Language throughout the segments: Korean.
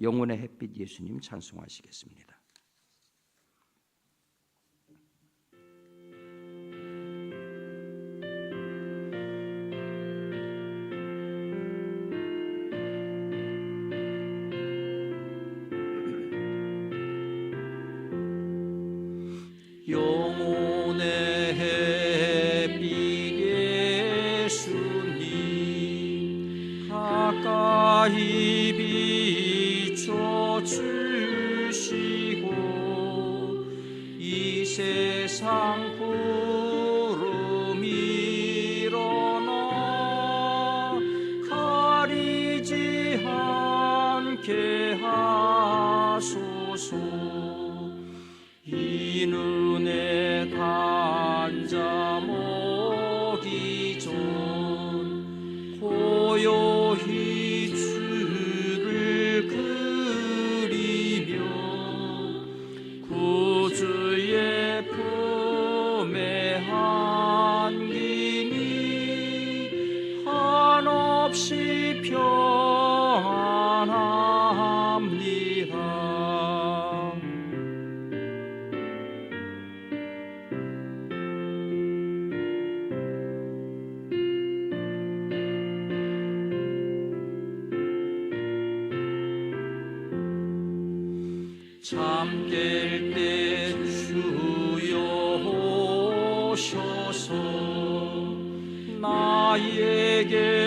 영혼의 햇빛 예수님 찬송하시겠습니다. 가까이 비 잠들 때 주여 오셔서 나에게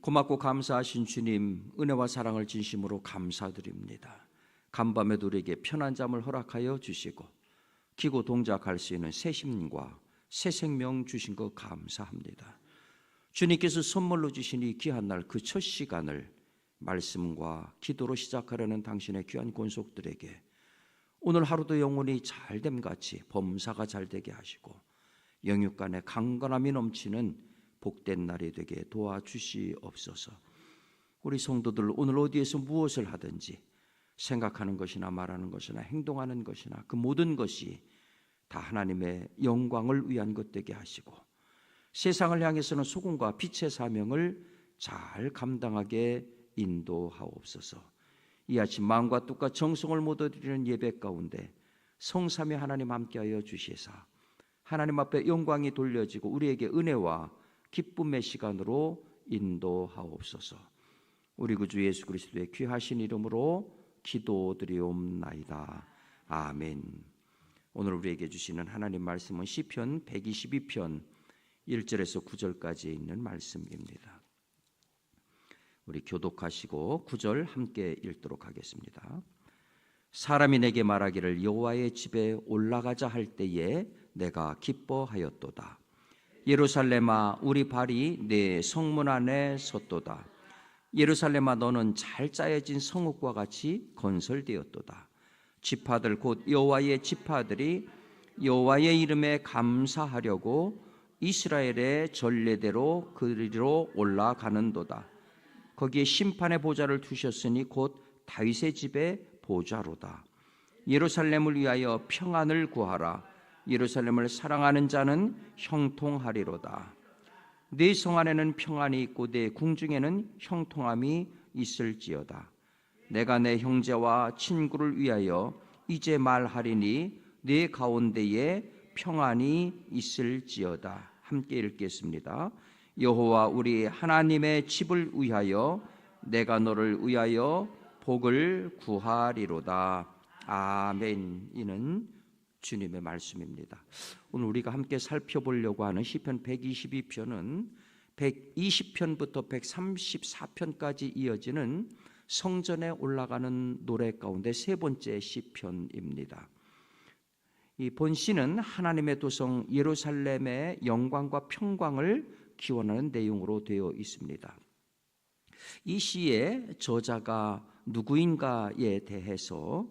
고맙고 감사하신 주님 은혜와 사랑을 진심으로 감사드립니다. 간밤에도 우리에게 편한 잠을 허락하여 주시고 기고 동작할 수 있는 새 힘과 새 생명 주신 것 감사합니다. 주님께서 선물로 주신 이 귀한 날 그 첫 시간을 말씀과 기도로 시작하려는 당신의 귀한 권속들에게 오늘 하루도 영혼이 잘됨 같이 범사가 잘 되게 하시고 영육간에 강건함이 넘치는 복된 날이 되게 도와주시옵소서. 우리 성도들 오늘 어디에서 무엇을 하든지 생각하는 것이나 말하는 것이나 행동하는 것이나 그 모든 것이 다 하나님의 영광을 위한 것 되게 하시고 세상을 향해서는 소금과 빛의 사명을 잘 감당하게 인도하옵소서. 이 아침 마음과 뜻과 정성을 모두 드리는 예배 가운데 성삼위 하나님 함께하여 주시사 하나님 앞에 영광이 돌려지고 우리에게 은혜와 기쁨의 시간으로 인도하옵소서. 우리 구주 예수 그리스도의 귀하신 이름으로 기도드리옵나이다. 아멘. 오늘 우리에게 주시는 하나님 말씀은 시편 122편 1절에서 9절까지 있는 말씀입니다. 우리 교독하시고 9절 함께 읽도록 하겠습니다. 사람이 내게 말하기를 여호와의 집에 올라가자 할 때에 내가 기뻐하였도다. 예루살렘아 우리 발이 내 성문 안에 섰도다. 예루살렘아 너는 잘 짜여진 성읍과 같이 건설되었도다. 지파들 곧 여호와의 지파들이 여호와의 이름에 감사하려고 이스라엘의 전례대로 그리로 올라가는도다. 거기에 심판의 보좌를 두셨으니 곧 다윗의 집의 보좌로다. 예루살렘을 위하여 평안을 구하라. 예루살렘을 사랑하는 자는 형통하리로다. 네 성 안에는 평안이 있고 네 궁중에는 형통함이 있을지어다. 내가 내 형제와 친구를 위하여 이제 말하리니 네 가운데에 평안이 있을지어다. 함께 읽겠습니다. 여호와 우리 하나님의 집을 위하여 내가 너를 위하여 복을 구하리로다. 아멘. 이는 주님의 말씀입니다. 오늘 우리가 함께 살펴보려고 하는 시편 122편은 120편부터 134편까지 이어지는 성전에 올라가는 노래 가운데 세 번째 시편입니다. 이 본시는 하나님의 도성 예루살렘의 영광과 평광을 기원하는 내용으로 되어 있습니다. 이 시의 저자가 누구인가에 대해서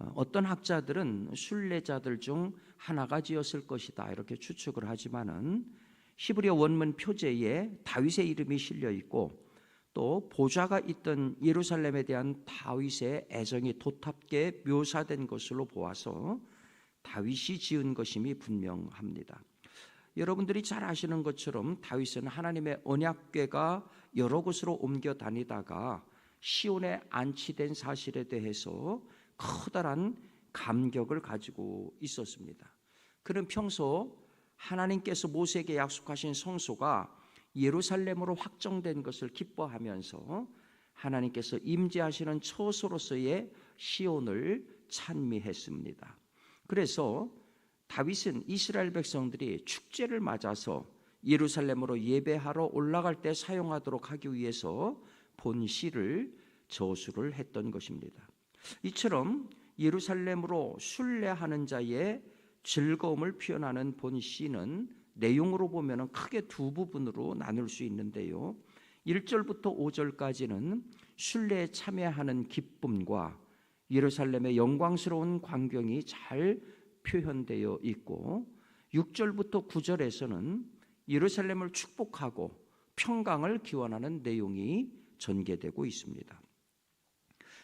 어, 어떤 학자들은 순례자들 중 하나가 지었을 것이다 이렇게 추측을 하지만은 히브리어 원문 표제에 다윗의 이름이 실려 있고 또 보좌가 있던 예루살렘에 대한 다윗의 애정이 도탑게 묘사된 것으로 보아서 다윗이 지은 것임이 분명합니다. 여러분들이 잘 아시는 것처럼 다윗은 하나님의 언약궤가 여러 곳으로 옮겨 다니다가 시온에 안치된 사실에 대해서 커다란 감격을 가지고 있었습니다. 그는 평소 하나님께서 모세에게 약속하신 성소가 예루살렘으로 확정된 것을 기뻐하면서 하나님께서 임재하시는 처소로서의 시온을 찬미했습니다. 그래서 다윗은 이스라엘 백성들이 축제를 맞아서 예루살렘으로 예배하러 올라갈 때 사용하도록 하기 위해서 본 시를 저수를 했던 것입니다. 이처럼 예루살렘으로 순례하는 자의 즐거움을 표현하는 본 시는 내용으로 보면 크게 두 부분으로 나눌 수 있는데요. 1절부터 5절까지는 순례에 참여하는 기쁨과 예루살렘의 영광스러운 광경이 잘 표현되어 있고 6절부터 9절에서는 예루살렘을 축복하고 평강을 기원하는 내용이 전개되고 있습니다.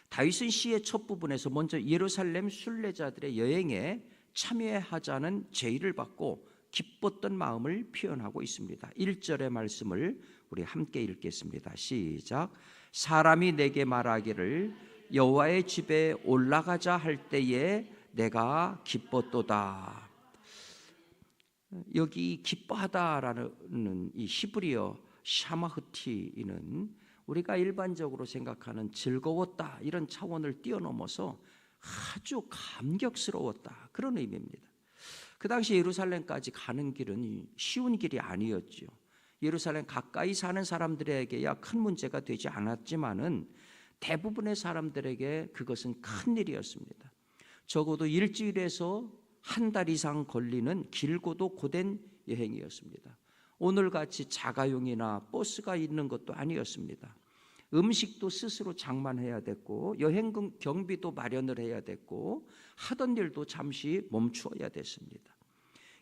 다윗은 시의 첫 부분에서 먼저 예루살렘 순례자들의 여행에 참여하자는 제의를 받고 기뻤던 마음을 표현하고 있습니다. 1절의 말씀을 우리 함께 읽겠습니다. 시작. 사람이 내게 말하기를 여호와의 집에 올라가자 할 때에 내가 기뻤도다. 여기 기뻐하다라는 이 히브리어 샤마흐티는 우리가 일반적으로 생각하는 즐거웠다 이런 차원을 뛰어넘어서 아주 감격스러웠다 그런 의미입니다. 그 당시 예루살렘까지 가는 길은 쉬운 길이 아니었죠. 예루살렘 가까이 사는 사람들에게야 큰 문제가 되지 않았지만은 대부분의 사람들에게 그것은 큰 일이었습니다. 적어도 일주일에서 한 달 이상 걸리는 길고도 고된 여행이었습니다. 오늘 같이 자가용이나 버스가 있는 것도 아니었습니다. 음식도 스스로 장만해야 됐고 여행 경비도 마련을 해야 됐고 하던 일도 잠시 멈추어야 됐습니다.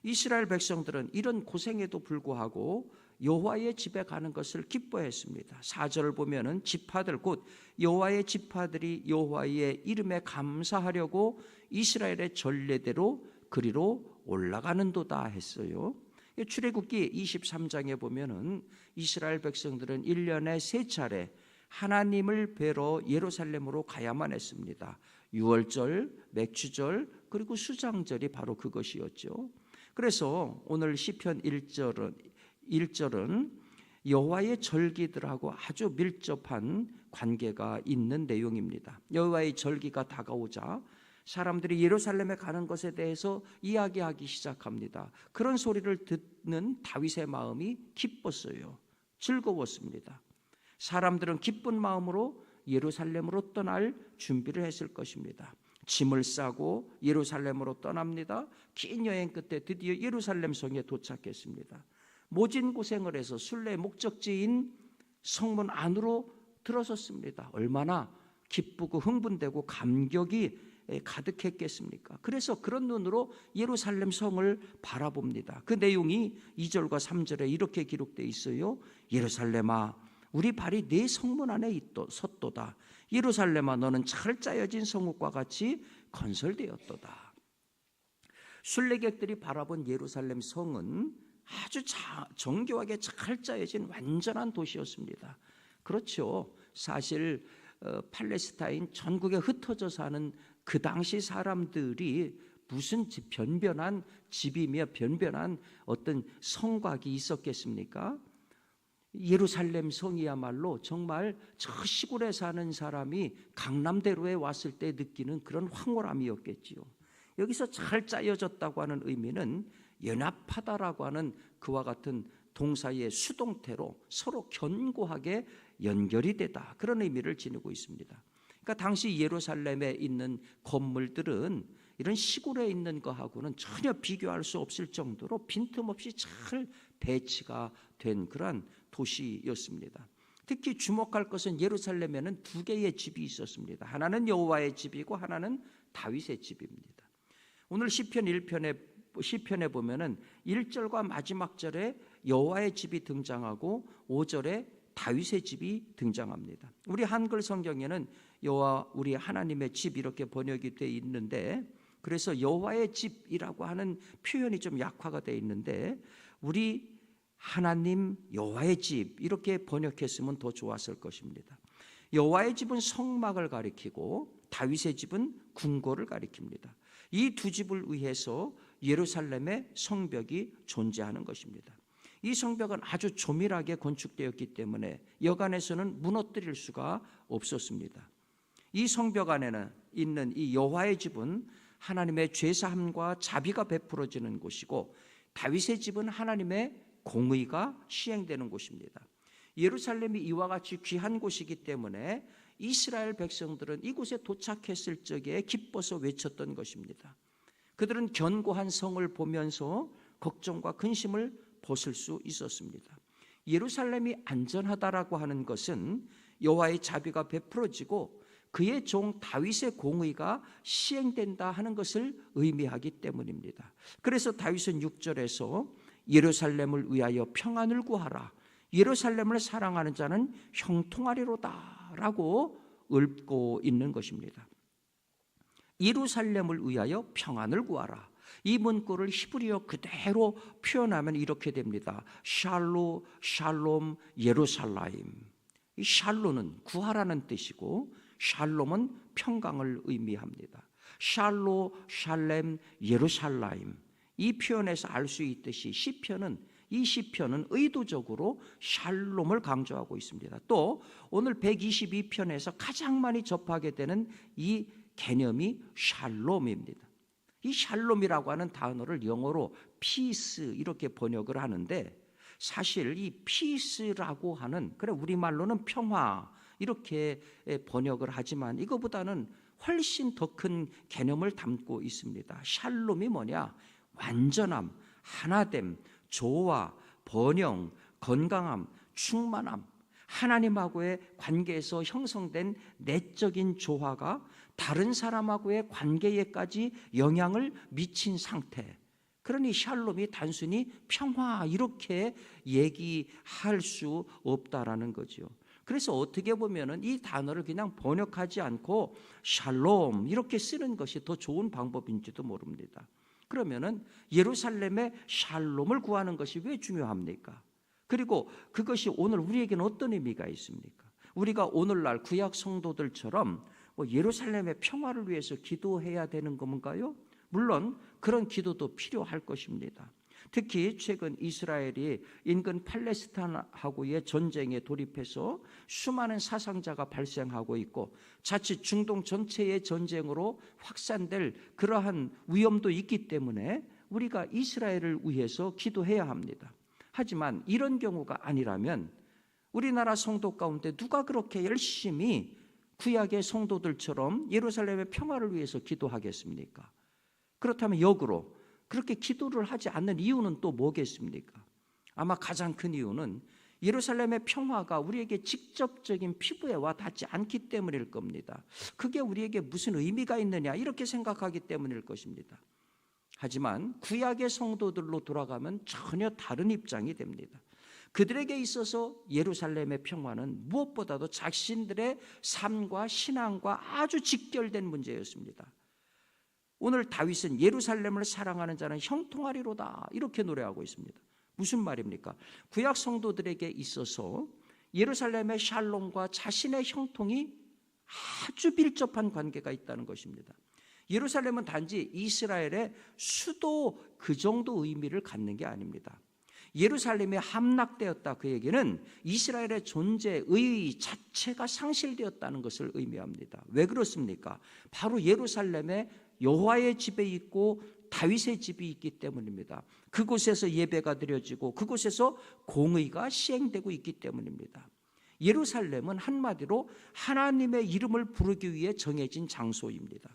이스라엘 백성들은 이런 고생에도 불구하고 여호와의 집에 가는 것을 기뻐했습니다. 4절을 보면은 지파들 곧 여호와의 지파들이 여호와의 이름에 감사하려고 이스라엘의 전례대로 그리로 올라가는도다 했어요. 출애굽기 23장에 보면은 이스라엘 백성들은 1년에 세 차례 하나님을 뵈러 예루살렘으로 가야만 했습니다. 6월절, 맥주절, 그리고 수장절이 바로 그것이었죠. 그래서 오늘 시편 1절은 1절은 여호와의 절기들하고 아주 밀접한 관계가 있는 내용입니다. 여호와의 절기가 다가오자 사람들이 예루살렘에 가는 것에 대해서 이야기하기 시작합니다. 그런 소리를 듣는 다윗의 마음이 기뻤어요. 즐거웠습니다. 사람들은 기쁜 마음으로 예루살렘으로 떠날 준비를 했을 것입니다. 짐을 싸고 예루살렘으로 떠납니다. 긴 여행 끝에 드디어 예루살렘 성에 도착했습니다. 모진 고생을 해서 순례 목적지인 성문 안으로 들어섰습니다. 얼마나 기쁘고 흥분되고 감격이 가득했겠습니까? 그래서 그런 눈으로 예루살렘 성을 바라봅니다. 그 내용이 2절과 3절에 이렇게 기록되어 있어요. 예루살렘아 우리 발이 네 성문 안에 있도 섰도다. 예루살렘아 너는 잘 짜여진 성읍과 같이 건설되었도다. 순례객들이 바라본 예루살렘 성은 아주 자, 정교하게 잘 짜여진 완전한 도시였습니다. 그렇죠. 사실 어, 팔레스타인 전국에 흩어져 사는 그 당시 사람들이 무슨 집- 변변한 집이며 변변한 어떤 성곽이 있었겠습니까? 예루살렘 성이야말로 정말 저 시골에 사는 사람이 강남대로에 왔을 때 느끼는 그런 황홀함이었겠지요. 여기서 잘 짜여졌다고 하는 의미는 연합하다라고 하는 그와 같은 동사의 수동태로 서로 견고하게 연결이 되다 그런 의미를 지니고 있습니다. 그러니까 당시 예루살렘에 있는 건물들은 이런 시골에 있는 거하고는 전혀 비교할 수 없을 정도로 빈틈없이 잘 배치가 된 그러한 도시였습니다. 특히 주목할 것은 예루살렘에는 두 개의 집이 있었습니다. 하나는 여호와의 집이고 하나는 다윗의 집입니다. 오늘 시편 1편에 시편에 보면은 1절과 마지막 절에 여호와의 집이 등장하고 5절에 다윗의 집이 등장합니다. 우리 한글 성경에는 여호와 우리 하나님의 집 이렇게 번역이 돼 있는데 그래서 여호와의 집이라고 하는 표현이 좀 약화가 돼 있는데 우리 하나님 여호와의 집 이렇게 번역했으면 더 좋았을 것입니다. 여호와의 집은 성막을 가리키고 다윗의 집은 궁궐을 가리킵니다. 이 두 집을 위해서 예루살렘의 성벽이 존재하는 것입니다. 이 성벽은 아주 조밀하게 건축되었기 때문에 여간에서는 무너뜨릴 수가 없었습니다. 이 성벽 안에는 있는 이 여호와의 집은 하나님의 죄사함과 자비가 베풀어지는 곳이고 다윗의 집은 하나님의 공의가 시행되는 곳입니다. 예루살렘이 이와 같이 귀한 곳이기 때문에 이스라엘 백성들은 이곳에 도착했을 적에 기뻐서 외쳤던 것입니다. 그들은 견고한 성을 보면서 걱정과 근심을 벗을 수 있었습니다. 예루살렘이 안전하다라고 하는 것은 여호와의 자비가 베풀어지고 그의 종 다윗의 공의가 시행된다 하는 것을 의미하기 때문입니다. 그래서 다윗은 6절에서 예루살렘을 위하여 평안을 구하라. 예루살렘을 사랑하는 자는 형통하리로다라고 읊고 있는 것입니다. 예루살렘을 위하여 평안을 구하라. 이 문구를 히브리어 그대로 표현하면 이렇게 됩니다. 샬로 샬롬 예루살라임. 이 샬로는 구하라는 뜻이고 샬롬은 평강을 의미합니다. 샬로 샬렘 예루살라임. 이 표현에서 알 수 있듯이 시편은 이 시편은 의도적으로 샬롬을 강조하고 있습니다. 또 오늘 122편에서 가장 많이 접하게 되는 이 개념이 샬롬입니다. 이 샬롬이라고 하는 단어를 영어로 피스 이렇게 번역을 하는데 사실 이 피스라고 하는 그래 우리말로는 평화 이렇게 번역을 하지만 이거보다는 훨씬 더 큰 개념을 담고 있습니다. 샬롬이 뭐냐? 완전함, 하나됨, 조화, 번영, 건강함, 충만함, 하나님하고의 관계에서 형성된 내적인 조화가 다른 사람하고의 관계에까지 영향을 미친 상태. 그러니 샬롬이 단순히 평화 이렇게 얘기할 수 없다라는 거죠. 그래서 어떻게 보면은 이 단어를 그냥 번역하지 않고 샬롬 이렇게 쓰는 것이 더 좋은 방법인지도 모릅니다. 그러면은 예루살렘의 샬롬을 구하는 것이 왜 중요합니까? 그리고 그것이 오늘 우리에게는 어떤 의미가 있습니까? 우리가 오늘날 구약 성도들처럼 뭐 예루살렘의 평화를 위해서 기도해야 되는 건가요? 물론 그런 기도도 필요할 것입니다. 특히 최근 이스라엘이 인근 팔레스타인하고의 전쟁에 돌입해서 수많은 사상자가 발생하고 있고 자칫 중동 전체의 전쟁으로 확산될 그러한 위험도 있기 때문에 우리가 이스라엘을 위해서 기도해야 합니다. 하지만 이런 경우가 아니라면 우리나라 성도 가운데 누가 그렇게 열심히 구약의 성도들처럼 예루살렘의 평화를 위해서 기도하겠습니까? 그렇다면 역으로 그렇게 기도를 하지 않는 이유는 또 뭐겠습니까? 아마 가장 큰 이유는 예루살렘의 평화가 우리에게 직접적인 피부에 와 닿지 않기 때문일 겁니다. 그게 우리에게 무슨 의미가 있느냐 이렇게 생각하기 때문일 것입니다. 하지만 구약의 성도들로 돌아가면 전혀 다른 입장이 됩니다. 그들에게 있어서 예루살렘의 평화는 무엇보다도 자신들의 삶과 신앙과 아주 직결된 문제였습니다. 오늘 다윗은 예루살렘을 사랑하는 자는 형통하리로다 이렇게 노래하고 있습니다. 무슨 말입니까? 구약 성도들에게 있어서 예루살렘의 샬롬과 자신의 형통이 아주 밀접한 관계가 있다는 것입니다. 예루살렘은 단지 이스라엘의 수도 그 정도 의미를 갖는 게 아닙니다. 예루살렘이 함락되었다 그 얘기는 이스라엘의 존재의 자체가 상실되었다는 것을 의미합니다. 왜 그렇습니까? 바로 예루살렘에 여호와의 집에 있고 다윗의 집이 있기 때문입니다. 그곳에서 예배가 드려지고 그곳에서 공의가 시행되고 있기 때문입니다. 예루살렘은 한마디로 하나님의 이름을 부르기 위해 정해진 장소입니다.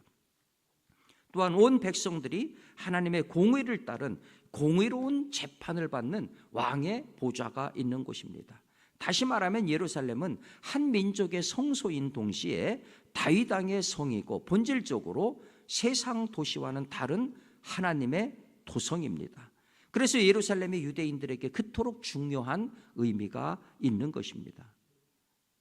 또한 온 백성들이 하나님의 공의를 따른 공의로운 재판을 받는 왕의 보좌가 있는 곳입니다. 다시 말하면 예루살렘은 한 민족의 성소인 동시에 다윗 왕의 성이고 본질적으로 세상 도시와는 다른 하나님의 도성입니다. 그래서 예루살렘이 유대인들에게 그토록 중요한 의미가 있는 것입니다.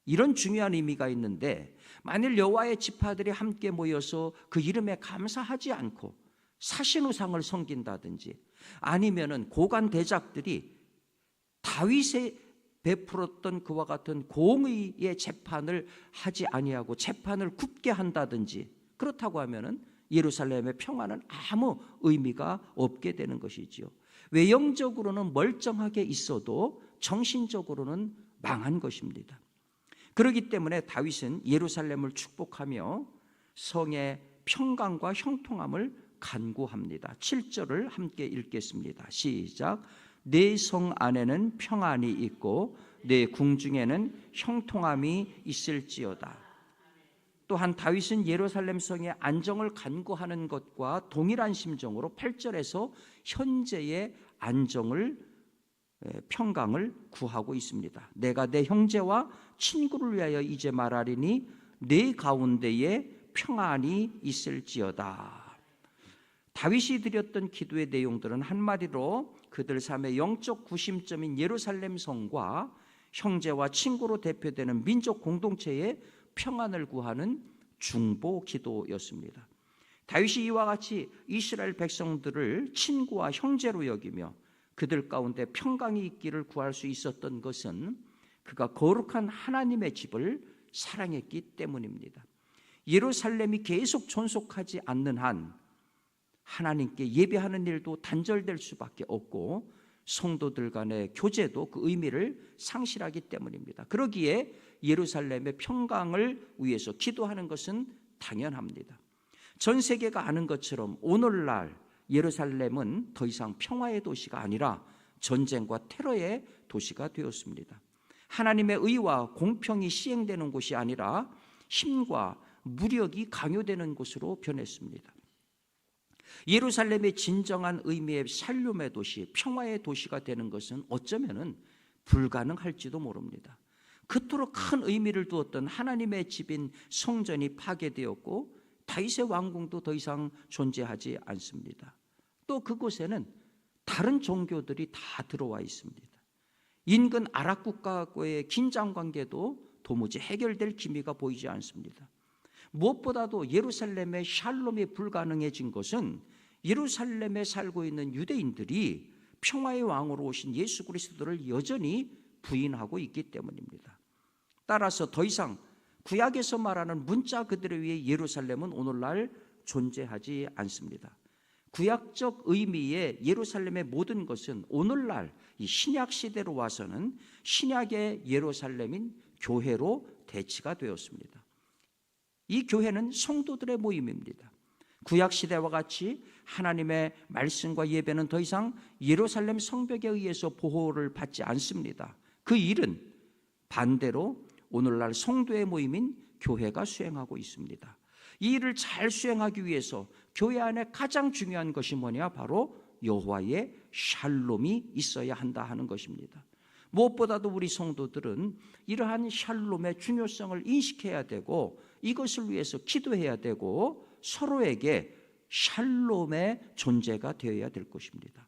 이런 중요한 의미가 있는데 만일 여호와의 지파들이 함께 모여서 그 이름에 감사하지 않고 사신 우상을 섬긴다든지 아니면은 고관 대작들이 다윗에 베풀었던 그와 같은 공의의 재판을 하지 아니하고 재판을 굽게 한다든지 그렇다고 하면은 예루살렘의 평화는 아무 의미가 없게 되는 것이지요. 외형적으로는 멀쩡하게 있어도 정신적으로는 망한 것입니다. 그렇기 때문에 다윗은 예루살렘을 축복하며 성의 평강과 형통함을 간구합니다. 7절을 함께 읽겠습니다. 시작. 내 성 안에는 평안이 있고 내 궁중에는 형통함이 있을지어다. 또한 다윗은 예루살렘 성의 안정을 간구하는 것과 동일한 심정으로 8절에서 현재의 안정을 평강을 구하고 있습니다. 내가 내 형제와 친구를 위하여 이제 말하리니 내 가운데에 평안이 있을지어다. 다윗이 드렸던 기도의 내용들은 한마디로 그들 삶의 영적 구심점인 예루살렘 성과 형제와 친구로 대표되는 민족 공동체의 평안을 구하는 중보 기도였습니다. 다윗이 이와 같이 이스라엘 백성들을 친구와 형제로 여기며 그들 가운데 평강이 있기를 구할 수 있었던 것은 그가 거룩한 하나님의 집을 사랑했기 때문입니다. 예루살렘이 계속 존속하지 않는 한 하나님께 예배하는 일도 단절될 수밖에 없고 성도들 간의 교제도 그 의미를 상실하기 때문입니다. 그러기에 예루살렘의 평강을 위해서 기도하는 것은 당연합니다. 전 세계가 아는 것처럼 오늘날 예루살렘은 더 이상 평화의 도시가 아니라 전쟁과 테러의 도시가 되었습니다. 하나님의 의와 공평이 시행되는 곳이 아니라 힘과 무력이 강요되는 곳으로 변했습니다. 예루살렘의 진정한 의미의 살림의 도시, 평화의 도시가 되는 것은 어쩌면은 불가능할지도 모릅니다. 그토록 큰 의미를 두었던 하나님의 집인 성전이 파괴되었고 다윗의 왕궁도 더 이상 존재하지 않습니다. 또 그곳에는 다른 종교들이 다 들어와 있습니다. 인근 아랍 국가와의 긴장 관계도 도무지 해결될 기미가 보이지 않습니다. 무엇보다도 예루살렘의 샬롬이 불가능해진 것은 예루살렘에 살고 있는 유대인들이 평화의 왕으로 오신 예수 그리스도를 여전히 부인하고 있기 때문입니다. 따라서 더 이상 구약에서 말하는 문자 그들에 의해 예루살렘은 오늘날 존재하지 않습니다. 구약적 의미의 예루살렘의 모든 것은 오늘날 이 신약 시대로 와서는 신약의 예루살렘인 교회로 대치가 되었습니다. 이 교회는 성도들의 모임입니다. 구약 시대와 같이 하나님의 말씀과 예배는 더 이상 예루살렘 성벽에 의해서 보호를 받지 않습니다. 그 일은 반대로 오늘날 성도의 모임인 교회가 수행하고 있습니다. 이 일을 잘 수행하기 위해서 교회 안에 가장 중요한 것이 뭐냐? 바로 여호와의 샬롬이 있어야 한다 하는 것입니다. 무엇보다도 우리 성도들은 이러한 샬롬의 중요성을 인식해야 되고 이것을 위해서 기도해야 되고 서로에게 샬롬의 존재가 되어야 될 것입니다.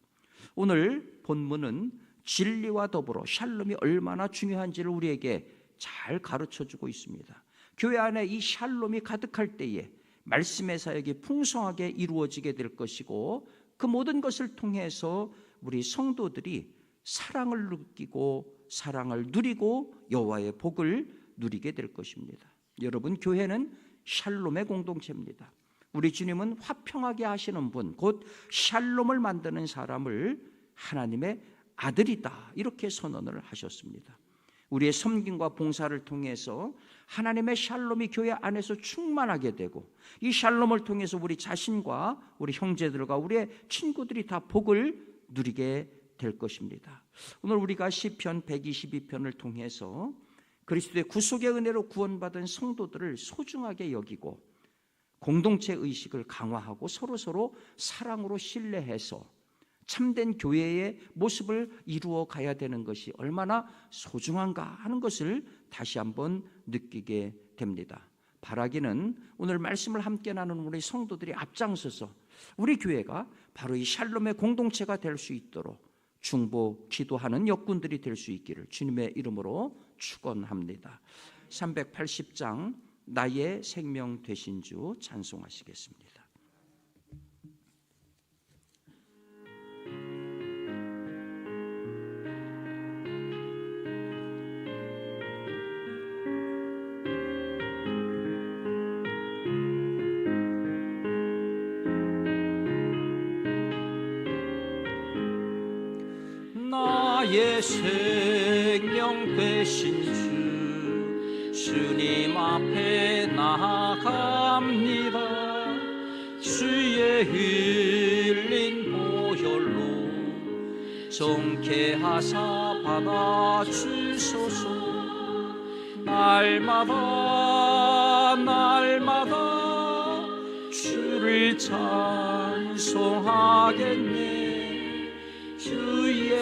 오늘 본문은 진리와 더불어 샬롬이 얼마나 중요한지를 우리에게 잘 가르쳐 주고 있습니다. 교회 안에 이 샬롬이 가득할 때에 말씀의 사역이 풍성하게 이루어지게 될 것이고 그 모든 것을 통해서 우리 성도들이 사랑을 느끼고 사랑을 누리고 여호와의 복을 누리게 될 것입니다. 여러분 교회는 샬롬의 공동체입니다. 우리 주님은 화평하게 하시는 분, 곧 샬롬을 만드는 사람을 하나님의 아들이다 이렇게 선언을 하셨습니다. 우리의 섬김과 봉사를 통해서 하나님의 샬롬이 교회 안에서 충만하게 되고 이 샬롬을 통해서 우리 자신과 우리 형제들과 우리의 친구들이 다 복을 누리게 될 것입니다. 오늘 우리가 시편 122편을 통해서 그리스도의 구속의 은혜로 구원받은 성도들을 소중하게 여기고 공동체 의식을 강화하고 서로 서로 사랑으로 신뢰해서 참된 교회의 모습을 이루어 가야 되는 것이 얼마나 소중한가 하는 것을 다시 한번 느끼게 됩니다. 바라기는 오늘 말씀을 함께 나누는 우리 성도들이 앞장서서 우리 교회가 바로 이 샬롬의 공동체가 될 수 있도록 중보 기도하는 역군들이 될 수 있기를 주님의 이름으로 축원합니다. 380장 나의 생명 되신 주 찬송하시겠습니다. 나의 생명 되신 주 주님 앞에 나아갑니다. 주의 흘린 보혈로 정케 하사 받아 주소서. 날마다 날마다 주를 찬송하겠네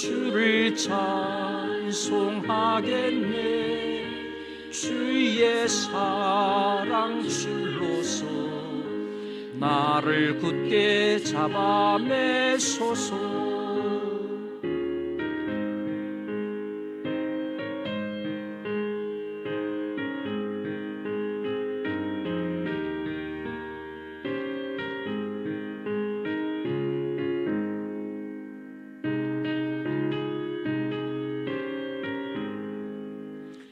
주를 찬송하겠네. 주의 사랑 줄로서 나를 굳게 잡아매소서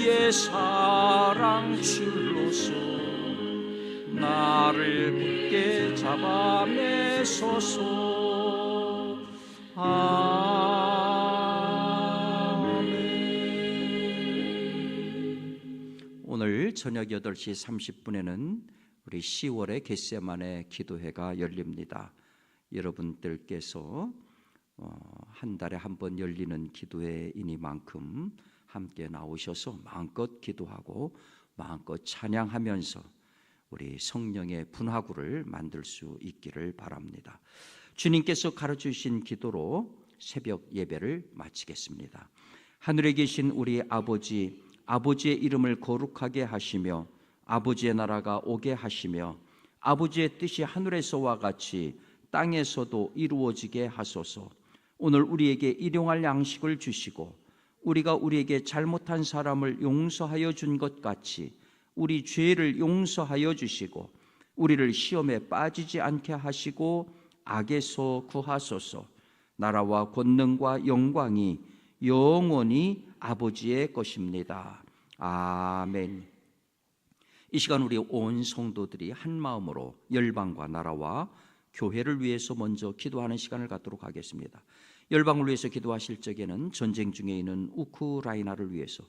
주의 사랑 줄로서 나를 굳게 잡아매소서 아멘 오늘 저녁 8시 30분에는 우리 10월의 겟세만의 기도회가 열립니다. 여러분들께서 어, 한 달에 한 번 열리는 기도회이니만큼 함께 나오셔서 마음껏 기도하고 마음껏 찬양하면서 우리 성령의 분화구를 만들 수 있기를 바랍니다. 주님께서 가르쳐 주신 기도로 새벽 예배를 마치겠습니다. 하늘에 계신 우리 아버지 아버지의 이름을 거룩하게 하시며 아버지의 나라가 오게 하시며 아버지의 뜻이 하늘에서와 같이 땅에서도 이루어지게 하소서. 오늘 우리에게 일용할 양식을 주시고 우리가 우리에게 잘못한 사람을 용서하여 준 것 같이 우리 죄를 용서하여 주시고 우리를 시험에 빠지지 않게 하시고 악에서 구하소서. 나라와 권능과 영광이 영원히 아버지의 것입니다. 아멘. 이 시간 우리 온 성도들이 한 마음으로 열방과 나라와 교회를 위해서 먼저 기도하는 시간을 갖도록 하겠습니다. 열방을 위해서 기도하실 적에는 전쟁 중에 있는 우크라이나를 위해서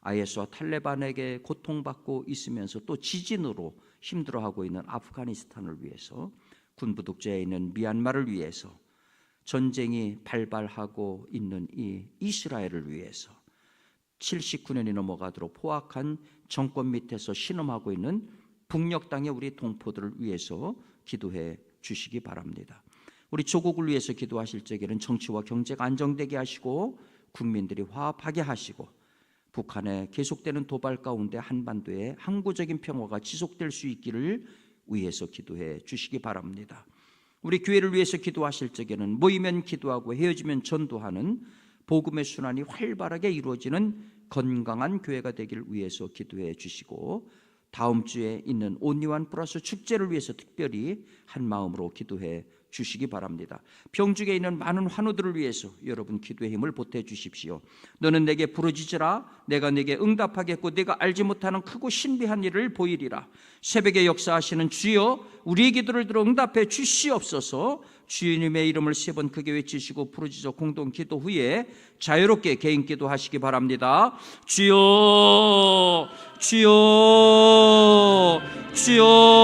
IS와 탈레반에게 고통받고 있으면서 또 지진으로 힘들어하고 있는 아프가니스탄을 위해서 군부독재에 있는 미얀마를 위해서 전쟁이 발발하고 있는 이 이스라엘을 위해서 79년이 넘어가도록 포악한 정권 밑에서 신음하고 있는 북녘 땅의 우리 동포들을 위해서 기도해 주시기 바랍니다. 우리 조국을 위해서 기도하실 적에는 정치와 경제가 안정되게 하시고 국민들이 화합하게 하시고 북한의 계속되는 도발 가운데 한반도의 항구적인 평화가 지속될 수 있기를 위해서 기도해 주시기 바랍니다. 우리 교회를 위해서 기도하실 적에는 모이면 기도하고 헤어지면 전도하는 복음의 순환이 활발하게 이루어지는 건강한 교회가 되기를 위해서 기도해 주시고 다음 주에 있는 온리완 플러스 축제를 위해서 특별히 한 마음으로 기도해 주시기 바랍니다. 병중에 있는 많은 환우들을 위해서 여러분 기도의 힘을 보태 주십시오. 너는 내게 부르짖으라 내가 내게 응답하겠고 내가 알지 못하는 크고 신비한 일을 보이리라. 새벽에 역사하시는 주여 우리의 기도를 들어 응답해 주시옵소서. 주님의 이름을 세 번 크게 외치시고 부르짖어 공동 기도 후에 자유롭게 개인 기도하시기 바랍니다. 주여 주여 주여